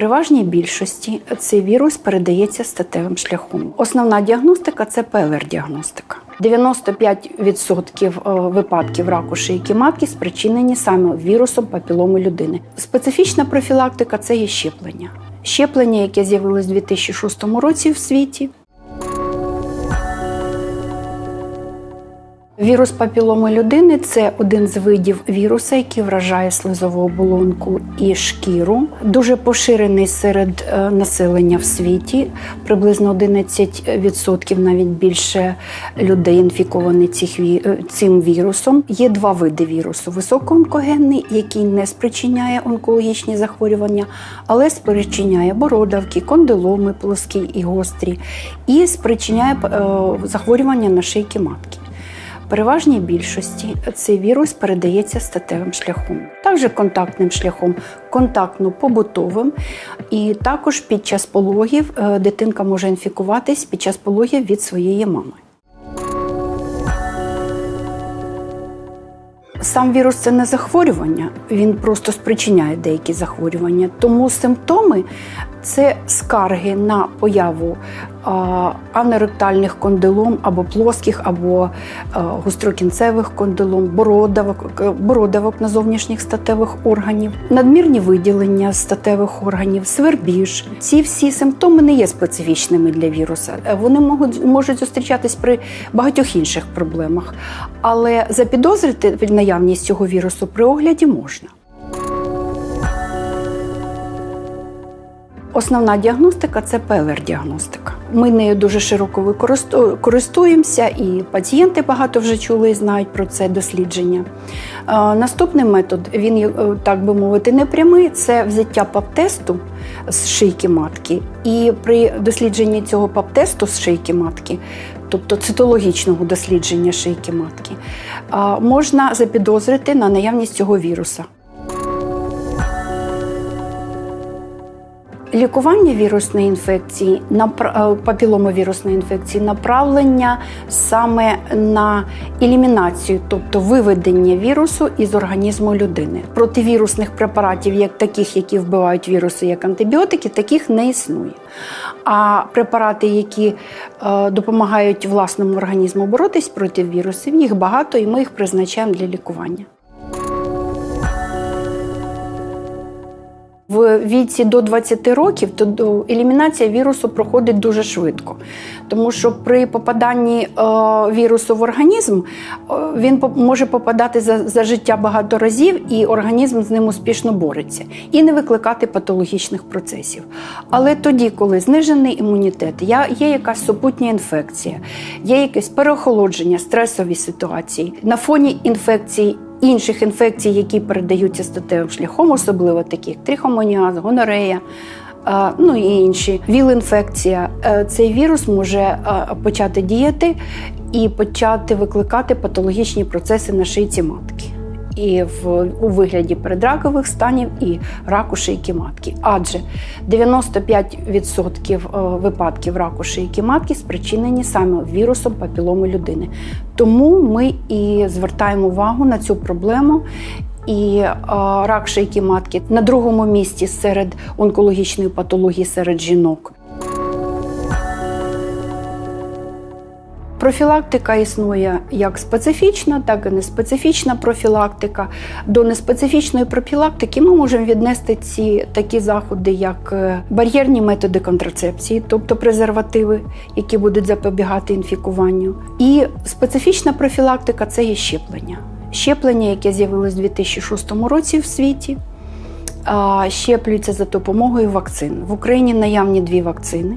переважній більшості цей вірус передається статевим шляхом. Основна діагностика це ПЛР-діагностика. 95% е, випадків раку шийки матки спричинені саме вірусом папіломи людини. Специфічна профілактика це є щеплення. Щеплення, яке з'явилось у 2006 році в світі. Вірус папіломи людини це один з видів віруса, який вражає слизову оболонку і шкіру. Дуже поширений серед е, населення в світі. Приблизно 11% навіть більше людей інфіковані е, цим вірусом. Є два види вірусу: високоонкогенний, який не спричиняє онкологічні захворювання, але спричиняє бородавки, кондиломи плоскі і гострі, і спричиняє е, захворювання на шийки матки. Переважній більшості цей вірус передається статевим шляхом, також контактним шляхом, контактно-побутовим. І також під час пологів е, дитинка може інфікуватись під час пологів від своєї мами. Сам вірус це не захворювання, він просто спричиняє деякі захворювання. Тому симптоми це скарги на появу анеректальних кондилом або плоских, або гострокінцевих кондилом, бородавок, бородавок на зовнішніх статевих органів, надмірні виділення статевих органів, свербіж. Ці всі симптоми не є специфічними для віруса. Е, Вони можуть, можуть зустрічатись при багатьох інших проблемах. Але запідозрити наявність цього вірусу при огляді можна. Основна діагностика це ПЛР-діагностика. Ми нею дуже широко користуємося, і пацієнти багато вже чули і знають про це дослідження. Е, Наступний метод, він, е, так би мовити, не прямий, це взяття ПАП-тесту з шийки матки. І при дослідженні цього ПАП-тесту з шийки матки, тобто цитологічного дослідження шийки матки, можна запідозрити на наявність цього віруса. Лікування вірусної інфекції, е, папіломовірусної інфекції, направлення саме на елімінацію, тобто виведення вірусу із організму людини. Противірусних препаратів, як таких, які вбивають віруси, як антибіотики, таких не існує. А препарати, які е, допомагають власному організму боротись проти вірусів, їх багато, і ми їх призначаємо для лікування. Віці до 20 років то елімінація вірусу проходить дуже швидко, тому що при попаданні е, вірусу в організм е, він може попадати за, за життя багато разів, і організм з ним успішно бореться. І не викликати патологічних процесів. Але тоді, коли знижений імунітет, є якась супутня інфекція, є якесь переохолодження, стресові ситуації. На фоні інфекцій інших інфекцій, які передаються статевим шляхом, особливо такі як трихомоніаз, гонорея. Ну і інші віл-інфекція. Е, Цей вірус може е, почати діяти і почати викликати патологічні процеси на шийці матки. І в у вигляді передракових станів і раку шийки матки. Адже 95% е, випадків раку шийки матки спричинені саме вірусом папіломи людини. Тому ми і звертаємо увагу на цю проблему. І е, рак шийки матки на другому місці серед онкологічної патології серед жінок. Профілактика існує як специфічна, так і неспецифічна профілактика. До неспецифічної профілактики ми можемо віднести ці такі заходи, як е, бар'єрні методи контрацепції, тобто презервативи, які будуть запобігати інфікуванню. І специфічна профілактика це є щеплення. Щеплення, яке з'явилось у 2006 році в світі, а, щеплюються за допомогою вакцин. В Україні наявні дві вакцини,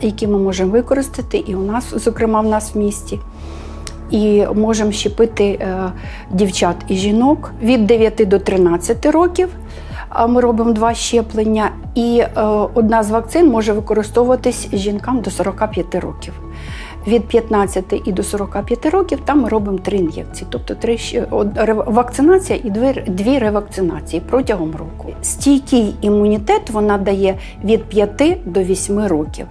які ми можемо використати, і у нас, зокрема, в нас в місті. І можемо щепити е, дівчат і жінок від 9 до 13 років. А Ми робимо два щеплення, і е, одна з вакцин може використовуватись жінкам до 45 років. Від 15 і до 45 років там ми робимо три ін'єкції, тобто три вакцинація і дві, дві ревакцинації протягом року. Стійкий імунітет вона дає від 5 до 8 років.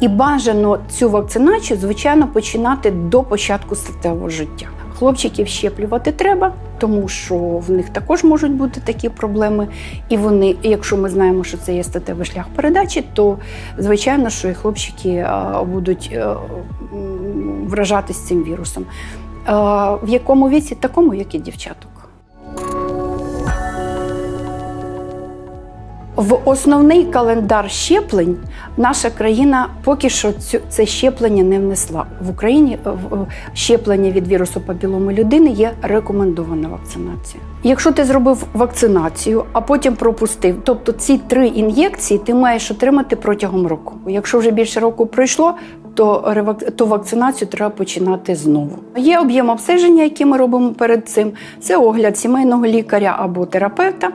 І бажано цю вакцинацію, звичайно, починати до початку статевого життя. Хлопчиків щеплювати треба, тому що в них також можуть бути такі проблеми. І вони, якщо ми знаємо, що це є статевий шлях передачі, то звичайно, що і хлопчики будуть е, вражатись цим вірусом. В якому віці? Такому, як і дівчаток. В основний календар щеплень наша країна поки що цю, це щеплення не внесла. В Україні в- щеплення від вірусу папіломи людини є рекомендована вакцинація. Якщо ти зробив вакцинацію, а потім пропустив, тобто ці три ін'єкції ти маєш отримати протягом року. Якщо вже більше року пройшло, то, ревак- то вакцинацію треба починати знову. Є об'єм обстеження, який ми робимо перед цим. Це огляд сімейного лікаря або терапевта,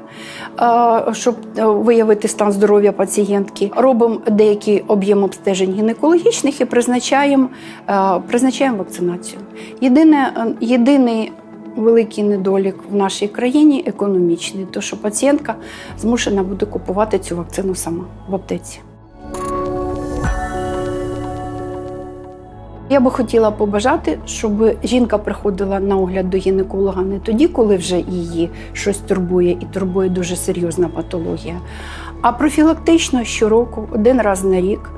щоб е, виявити стан здоров'я пацієнтки. Робимо деякий об'єм обстежень гінекологічних і призначаємо, е, призначаємо вакцинацію. Єдине, е, єдиний великий недолік в нашій країні економічний, то що пацієнтка змушена буде купувати цю вакцину сама в аптеці. Я би хотіла побажати, щоб жінка приходила на огляд до гінеколога не тоді, коли вже її щось турбує і турбує дуже серйозна патологія, а профілактично щороку, один раз на рік,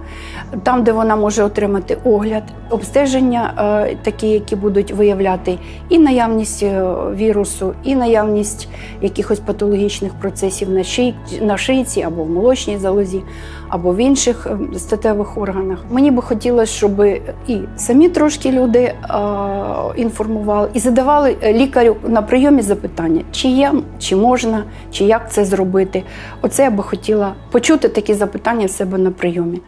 там, де вона може отримати огляд, обстеження, е, такі, які будуть виявляти і наявність е, вірусу, і наявність якихось патологічних процесів на, ший, на шийці або в молочній залозі, або в інших е, статевих органах. Мені би хотілося, щоб і самі трошки люди інформували і задавали лікарю на прийомі запитання, чи є, чи можна, чи як це зробити. Оце я би хотіла почути такі запитання в себе на прийомі.